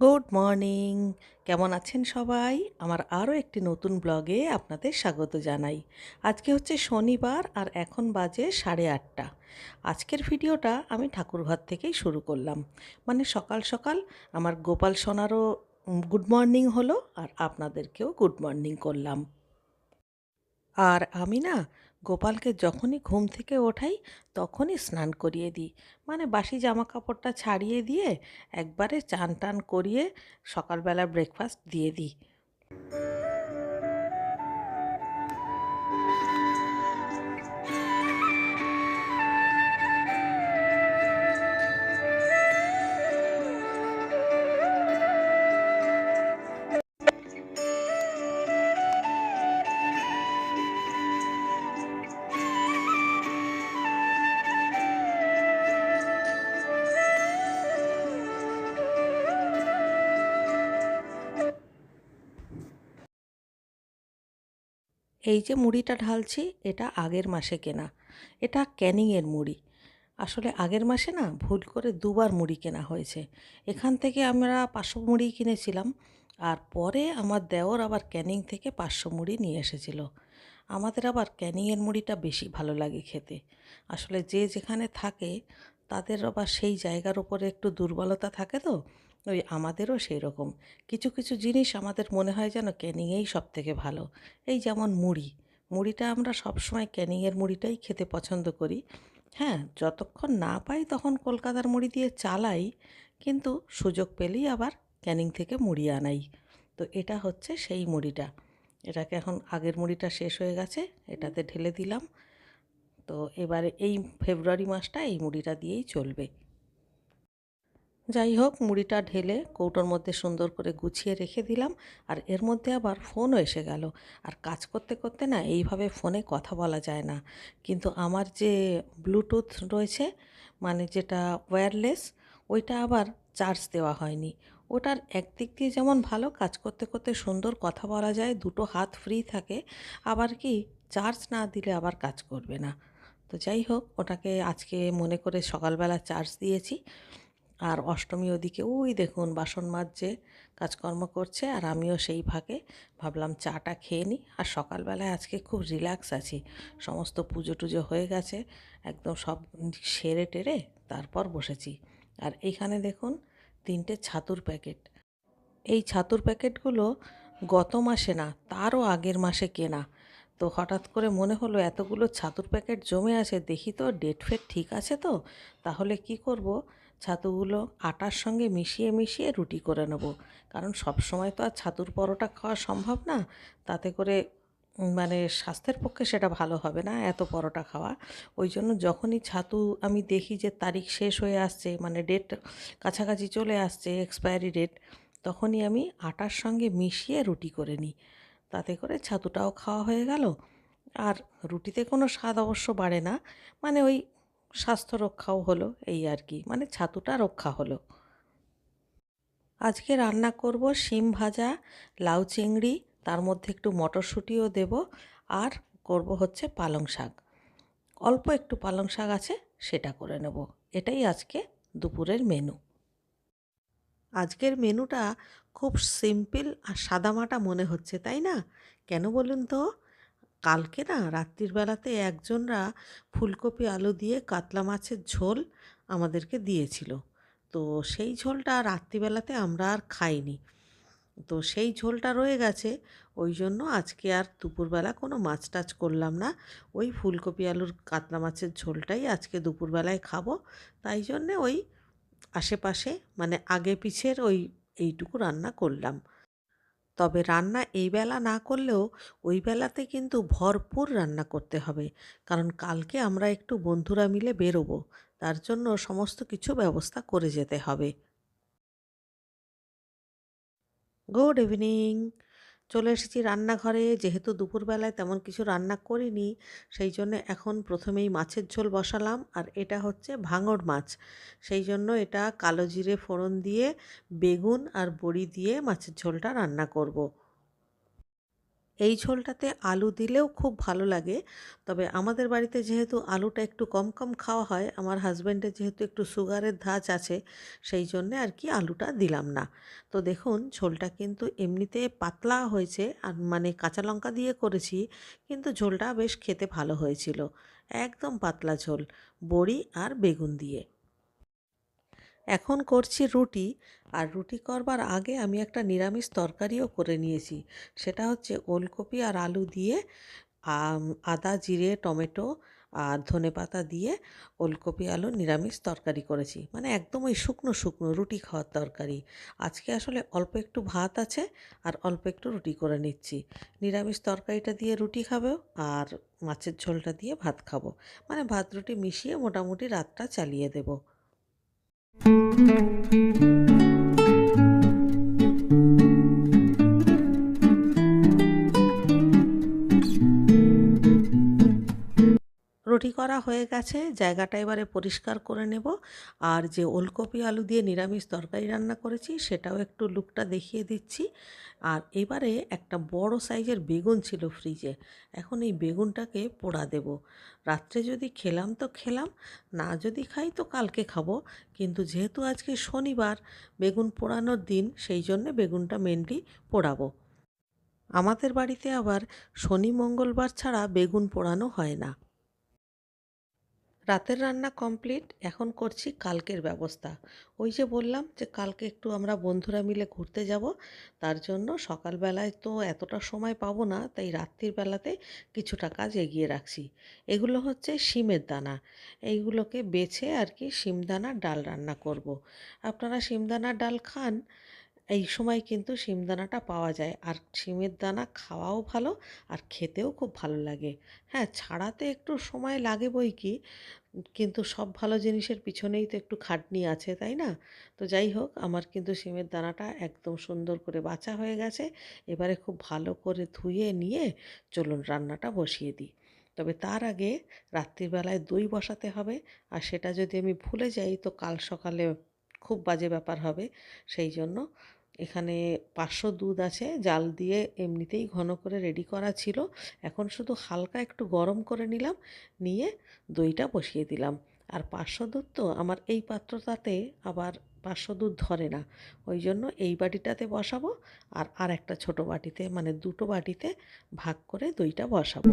Good morning. কেমন আছেন সবাই? আমার আরও একটি নতুন ব্লগে আপনাদের স্বাগত জানাই। আজকে হচ্ছে শনিবার আর এখন বাজে সাড়ে আটটা। আজকের ভিডিওটা আমি ঠাকুরঘর থেকেই শুরু করলাম। মানে সকাল সকাল আমার গোপাল সোনারও গুড মর্নিং হলো আর আপনাদেরকেও গুড মর্নিং করলাম। আর আমি না গোপালকে যখনই ঘুম থেকে ওঠাই, তখনই স্নান করিয়ে দিই। মানে বাসি জামা কাপড়টা ছাড়িয়ে দিয়ে একবারে চান টান করিয়ে সকালবেলা ব্রেকফাস্ট দিয়ে দিই। এই যে মুড়িটা ঢালছি, এটা আগের মাসে কেনা। এটা ক্যানিংয়ের মুড়ি। আসলে আগের মাসে না ভুল করে দুবার মুড়ি কেনা হয়েছে। এখান থেকে আমরা পাঁচশো মুড়ি কিনেছিলাম, আর পরে আমার দেওর আবার ক্যানিং থেকে পাঁচশো মুড়ি নিয়ে এসেছিল। আমাদের আবার ক্যানিংয়ের মুড়িটা বেশি ভালো লাগে খেতে। আসলে যে যেখানে থাকে, তাদের আবার সেই জায়গার উপরে একটু দুর্বলতা থাকে তো ওই আমাদেরও সেই রকম কিছু কিছু জিনিস আমাদের মনে হয় যেন ক্যানিংয়েই সব থেকে ভালো। এই যেমন মুড়ি। মুড়িটা আমরা সবসময় ক্যানিংয়ের মুড়িটাই খেতে পছন্দ করি। হ্যাঁ যতক্ষণ না পাই তখন কলকাতার মুড়ি দিয়ে চালাই, কিন্তু সুযোগ পেলেই আবার ক্যানিং থেকে মুড়ি আনাই। তো এটা হচ্ছে সেই মুড়িটা। এটাকে এখন আগের মুড়িটা শেষ হয়ে গেছে, এটাতে ঢেলে দিলাম। তো এবারে এই ফেব্রুয়ারি মাসটা এই মুড়িটা দিয়েই চলবে। যাই হোক, মুড়িটা ঢেলে কৌটোর মধ্যে সুন্দর করে গুছিয়ে রেখে দিলাম আর এর মধ্যে আবার ফোনও এসে গেল। আর কাজ করতে করতে না এইভাবে ফোনে কথা বলা যায় না। কিন্তু আমার যে ব্লুটুথ রয়েছে মানে যেটা ওয়্যারলেস, ওইটা আবার চার্জ দেওয়া হয়নি। ওটার একদিক দিয়ে যেমন ভালো, কাজ করতে করতে সুন্দর কথা বলা যায়, দুটো হাত ফ্রি থাকে, আবার কি চার্জ না দিলে আবার কাজ করবে না। তো যাই হোক, ওটাকে আজকে মনে করে সকালবেলা চার্জ দিয়েছি। আর অষ্টমী ওদিকে, ওই দেখুন বাসন মাজছে, কাজকর্ম করছে, আর আমিও সেই ফাঁকে ভাবলাম চাটা খেয়ে নিই। আর সকালবেলায় আজকে খুব রিল্যাক্স আছি। সমস্ত পুজো টুজো হয়ে গেছে, একদম সব সেরে টেরে তারপর বসেছি। আর এইখানে দেখুন তিনটে ছাতুর প্যাকেট। এই ছাতুর প্যাকেটগুলো গত মাসে না, তারও আগের মাসে কেনা। তো হঠাৎ করে মনে হলো এতগুলো ছাতুর প্যাকেট জমে আছে, দেখি তো ডেট ফেট ঠিক আছে তো? তাহলে কি করব? ছাতুগুলো আটার সঙ্গে মিশিয়ে মিশিয়ে রুটি করে নেব। কারণ সব সময় তো আর ছাতুর পরোটা খাওয়া সম্ভব না। তাতে করে মানে স্বাস্থ্যের পক্ষে সেটা ভালো হবে না এত পরোটা খাওয়া। ওই জন্য যখনই ছাতু আমি দেখি যে তারিখ শেষ হয়ে আসছে মানে ডেট কাছাকাছি চলে আসছে এক্সপায়ারি ডেট তখনই আমি আটার সঙ্গে মিশিয়ে রুটি করে নিই। তাতে করে ছাতুটাও খাওয়া হয়ে গেল। আর রুটিতে কোনো স্বাদ অবশ্য বাড়ে না। মানে ওই স্বাস্থ্য রক্ষাও হলো, এই আর কি। মানে ছাতুটা রক্ষা হলো। আজকে রান্না করব শিম ভাজা, লাউ চিংড়ি, তার মধ্যে একটু মটরশুঁটিও দেব আর করব হচ্ছে পালং শাক। অল্প একটু পালং শাক আছে, সেটা করে নেব। এটাই আজকে দুপুরের মেনু। আজকের মেনুটা খুব সিম্পল আর সাদামাটা মনে হচ্ছে, তাই না? কেন বলুন তো? কালকে না রাত্রির বেলাতে একজনরা ফুলকপি আলু দিয়ে কাতলা মাছের ঝোল আমাদেরকে দিয়েছিল। তো সেই ঝোলটা রাত্রিবেলাতে আমরা আর খাইনি। তো সেই ঝোলটা রয়ে গেছে, ওই জন্য আজকে আর দুপুরবেলা কোনো মাছ টাছ করলাম না। ওই ফুলকপি আলুর কাতলা মাছের ঝোলটাই আজকে দুপুরবেলায় খাব। তাই জন্যে ওই আশেপাশে মানে আগে পিছের ওই এইটুকু রান্না করলাম। তবে রান্না এই বেলা না করলেও ওই বেলাতে কিন্তু ভরপুর রান্না করতে হবে। কারণ কালকে আমরা একটু বন্ধুরা মিলে বেরোবো, তার জন্য সমস্ত কিছু ব্যবস্থা করে যেতে হবে। Good evening! চলে এসেছি রান্নাঘরে। যেহেতু দুপুরবেলায় তেমন কিছু রান্না করিনি, সেই জন্য এখন প্রথমেই মাছের ঝোল বসালাম। আর এটা হচ্ছে ভাঙড় মাছ। সেই জন্য এটা কালো জিরে ফোড়ন দিয়ে, বেগুন আর বড়ি দিয়ে মাছের ঝোলটা রান্না করব। এই ঝোলটাতে আলু দিলেও খুব ভালো লাগে। তবে আমাদের বাড়িতে যেহেতু আলুটা একটু কম কম খাওয়া হয়, আমার হাজব্যান্ডের যেহেতু একটু সুগারের ধাঁচ আছে, সেই জন্যে আর কি আলুটা দিলাম না। তো দেখুন, ঝোলটা কিন্তু এমনিতে পাতলা হয়েছে, আর মানে কাঁচা লঙ্কা দিয়ে করেছি, কিন্তু ঝোলটা বেশ খেতে ভালো হয়েছিল। একদম পাতলা ঝোল, বড়ি আর বেগুন দিয়ে। এখন করছি রুটি, আর রুটি করবার আগে আমি একটা নিরামিষ তরকারিও করে নিয়েছি। সেটা হচ্ছে ওলকপি আর আলু দিয়ে আদা, জিরে, টমেটো আর ধনেপাতা দিয়ে ওলকপি, আলু নিরামিষ তরকারি করেছি। মানে একদম ওই শুকনো শুকনো রুটি খাওয়ার তরকারি। আজকে আসলে অল্প একটু ভাত আছে, আর অল্প একটু রুটি করে নিচ্ছি। নিরামিষ তরকারিটা দিয়ে রুটি খাব, আর মাছের ঝোলটা দিয়ে ভাত খাব। মানে ভাত রুটি মিশিয়ে মোটামুটি রাতটা চালিয়ে দেবো। thank you রুটি করা হয়ে গেছে, জায়গাটা এবারে পরিষ্কার করে নেব। আর যে ওলকপি আলু দিয়ে নিরামিষ তরকারি রান্না করেছি, সেটাও একটু লুকটা দেখিয়ে দিচ্ছি। আর এবারে একটা বড় সাইজের বেগুন ছিল ফ্রিজে, এখন এই বেগুনটাকে পোড়া দেব। রাত্রে যদি খেলাম তো খেলাম, না যদি খাই তো কালকে খাব। কিন্তু যেহেতু আজকে শনিবার, বেগুন পোড়ানোর দিন, সেই জন্যে বেগুনটা মেনলি পোড়াবো। আমাদের বাড়িতে আবার শনি মঙ্গলবার ছাড়া বেগুন পোড়ানো হয় না। রাতের রান্না কমপ্লিট, এখন করছি কালকের ব্যবস্থা। ওই যে বললাম যে কালকে একটু আমরা বন্ধুরা মিলে ঘুরতে যাব, তার জন্য সকালবেলায় তো এতটা সময় পাবো না, তাই রাত্রির বেলাতে কিছুটা কাজ এগিয়ে রাখছি। এগুলো হচ্ছে শিমের দানা। এইগুলোকে বেছে আর কি শিমদানার ডাল রান্না করব। আপনারা শিমদানার ডাল খান এই সময় কিন্তু শিম দানাটা পাওয়া যায়। আর শিমের দানা খাওয়াও ভালো আর খেতেও খুব ভালো লাগে। হ্যাঁ ছাড়াতে একটু সময় লাগে বই কি? কিন্তু সব ভালো জিনিসের পিছনেই তো একটু খাটনি আছে, তাই না? তো যাই হোক, আমার কিন্তু শিমের দানাটা একদম সুন্দর করে বাছা হয়ে গেছে। এবারে খুব ভালো করে ধুয়ে নিয়ে চলুন রান্নাটা বসিয়ে দিই। তবে তার আগে রাত্রিবেলায় দই বসাতে হবে। আর সেটা যদি আমি ভুলে যাই, তো কাল সকালে খুব বাজে ব্যাপার হবে। সেই জন্য এখানে পাঁচশো দুধ আছে, জাল দিয়ে এমনিতেই ঘন করে রেডি করা ছিল। এখন শুধু হালকা একটু গরম করে নিলাম, নিয়ে দইটা বসিয়ে দিলাম। আর পাঁচশো দুধ তো আমার এই পাত্রটাতে আবার পাঁচশো দুধ ধরে না। ওই জন্য এই বাটিটাতে বসাবো আর আর একটা ছোটো বাটিতে মানে দুটো বাটিতে ভাগ করে দইটা বসাবো।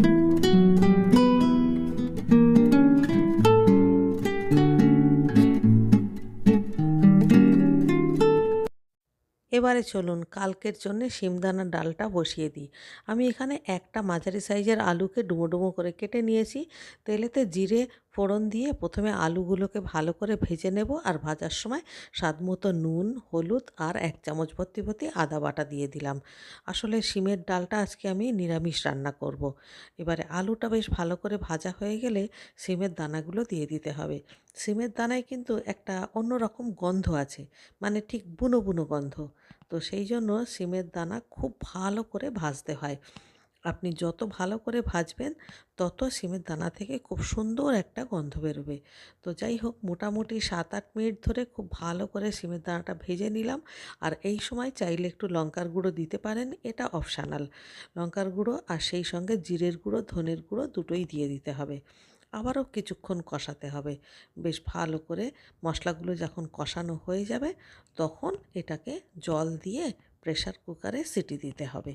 এবারে চলুন কালকের জন্য শিমদানার ডালটা বসিয়ে দিই। আমি এখানে একটা মাঝারি সাইজের আলুকে ডুমো ডুমো করে কেটে নিয়েছি। তেলেতে জিরে, ফোড়ন দিয়ে প্রথমে আলুগুলোকে ভালো করে ভেজে নেব আর ভাজার সময় স্বাদ মতো নুন, হলুদ আর এক চামচ ভর্তি ভর্তি আদা বাটা দিয়ে দিলাম। আসলে শিমের ডালটা আজকে আমি নিরামিষ রান্না করব। এবারে আলুটা বেশ ভালো করে ভাজা হয়ে গেলে সিমের দানাগুলো দিয়ে দিতে হবে। সিমের দানায় কিন্তু একটা অন্যরকম গন্ধ আছে মানে ঠিক বুনো বুনো গন্ধ। তো সেই জন্য সিমের দানা খুব ভালো করে ভাজতে হয়। আপনি যত ভালো করে ভাজবেন, তত সিমের দানা থেকে খুব সুন্দর একটা গন্ধ বেরোবে। তো যাই হোক, মোটামুটি সাত আট মিনিট ধরে খুব ভালো করে সিমের দানাটা ভেজে নিলাম। আর এই সময় চাইলে একটু লঙ্কার গুঁড়ো দিতে পারেন, এটা অপশানাল। লঙ্কার গুঁড়ো আর সেই সঙ্গে জিরের গুঁড়ো, ধনের গুঁড়ো দুটোই দিয়ে দিতে হবে। আবারও কিছুক্ষণ কষাতে হবে। বেশ ভালো করে মশলাগুলো যখন কষানো হয়ে যাবে, তখন এটাকে জল দিয়ে প্রেশার কুকারে সিটি দিতে হবে।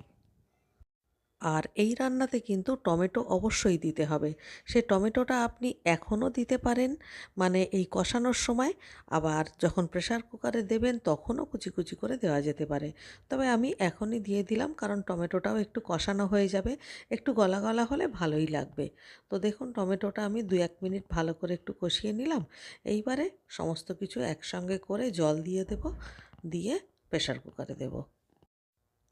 আর এই রান্নাতে কিন্তু টমেটো অবশ্যই দিতে হবে। সে টমেটোটা আপনি এখনও দিতে পারেন মানে এই কষানোর সময়। আবার যখন প্রেশার কুকারে দেবেন, তখনও কুচি কুচি করে দেওয়া যেতে পারে। তবে আমি এখনই দিয়ে দিলাম, কারণ টমেটোটাও একটু কষানো হয়ে যাবে। একটু গলা গলা হলে ভালোই লাগবে। তো দেখুন, টমেটোটা আমি দু এক মিনিট ভালো করে একটু কষিয়ে নিলাম। এইবারে সমস্ত কিছু একসঙ্গে করে জল দিয়ে দেব, দিয়ে প্রেশার কুকারে দেবো।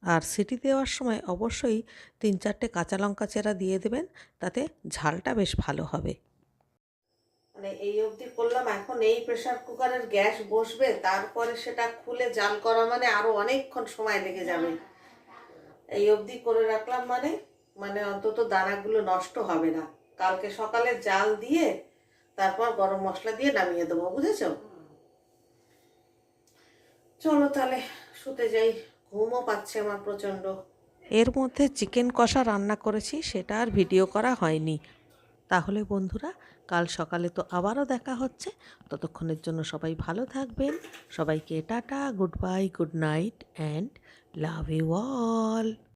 আর সিটি দেওয়ার সময় অবশ্যই তিন চারটে কাঁচা লঙ্কা চেরা দিয়ে দেবেন তাতে ঝালটা বেশ ভালো হবে। মানে এই অবধি করলাম এখন এই প্রেশার কুকারের গ্যাস বসবে তারপরে সেটা খুলে জাল করা মানে আরও অনেকক্ষণ সময় লেগে যাবে। এই অবধি করে রাখলাম মানে মানে অন্তত দানাগুলো নষ্ট হবে না। কালকে সকালে জাল দিয়ে তারপর গরম মশলা দিয়ে নামিয়ে দেবো বুঝেছ? চলো তাহলে শুতে যাই। ঘুমও পাচ্ছে আমার প্রচণ্ড। এর মধ্যে চিকেন কষা রান্না করেছি, সেটা আর ভিডিও করা হয়নি। তাহলে বন্ধুরা, কাল সকালে তো আবারও দেখা হচ্ছে। ততক্ষণের জন্য সবাই ভালো থাকবেন। সবাইকে tata, good bye, good night, and love you all.